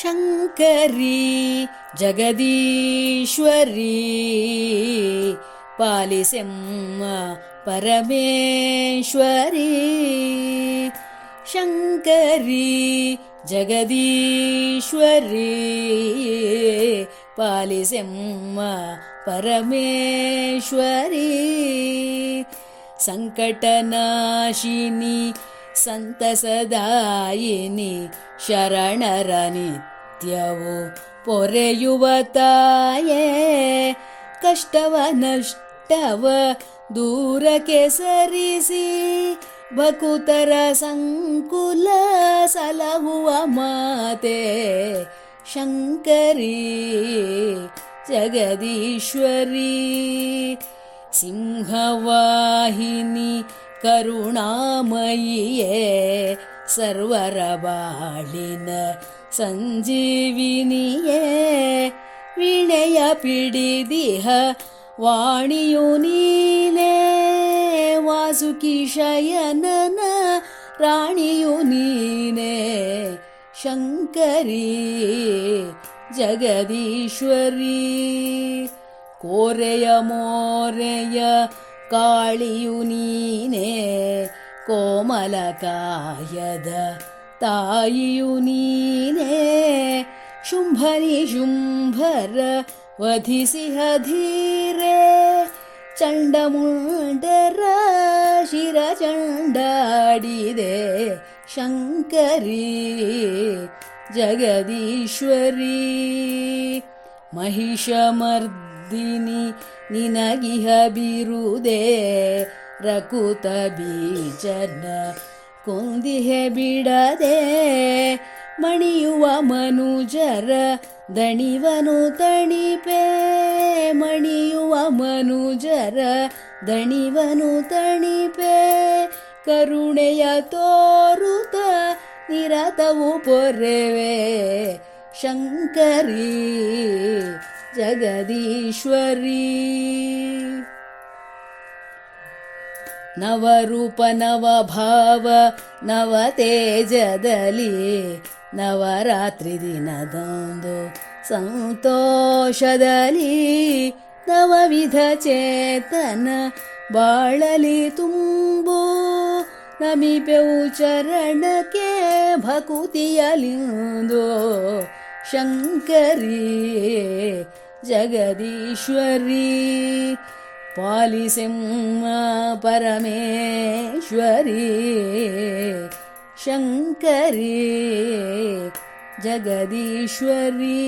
शङ्करी जगदीश्वरी पालिसेम्म परमेश्वरी शङ्करी जगदीश्वरी पालिसेम्म परमेश्वरी सङ्कटनाशिनी ಸಂತಸದಾಯಿನಿ ಶರಣರ ನಿತ್ಯವು ಪೊರೆಯುವ ತಾಯೇ ಕಷ್ಟವ ನಷ್ಟವ ದೂರಕ್ಕೆ ಸರಿಸಿ ಬಕುತರ ಸಂಕುಲ ಸಲಹುವ ಮಾತೆ ಶಂಕರಿ ಜಗದೀಶ್ವರಿ ಸಿಂಹವಾಹಿನಿ करुणामयिये सर्वरबाळिन सञ्जीविनिये विणय पिडिदिह वाणियो वाणियुनीने वासुकिशयनन राणियो नीने शङ्करी जगदीश्वरी कोरय मोरय ಕಾಳಿಯು ನೀನೇ ಕೋಮಲ ಕಾಯದ ತಾಯಿಯು ನೀನೇ ಶುಂಭನಿ ಶುಂಭರ ವಧಿಸಿಹ ಧೀರೆ ಚಂಡಮುಂಡರ ಶಿರ ಚಂಡಾಡಿದೆ ಶಂಕರಿ ಜಗದೀಶ್ವರಿ ಮಹಿಷಮರ್ದಿನಿ ನಿನಗಿಹ ಬಿರುದೆ ರಕುತ ಬೀಜನ ಕೊಂದಿಹೆ ಬಿಡದೆ, ಮಣಿಯುವ ಮನುಜರ ದಣಿವನು ತಣಿಪೆ, ಮಣಿಯುವ ಮನುಜರ ದಣಿವನು ತಣಿಪೆ, ಕರುಣೆಯ ತೋರುತ ನಿರತವು ಪೊರೆವೆ, ಶಂಕರಿ ಜಗದೀಶ್ವರಿ. ನವರೂಪ ನವ ತೇಜದಲ್ಲಿ ನವರಾತ್ರಿ ದಿನದಂದು ಸಂತೋಷದಲ್ಲಿ ನವವಿಧ ಚೇತನ ಬಾಳಲಿ ತುಂಬು. ನಮಿಪೆವು ಚರಣಕ್ಕೆ ಭಕುತಿಯಲಿಂದು ಶಂಕರಿ. जगदीश्वरी पालिसिंहा परमेश्वरी शङ्करी जगदीश्वरी।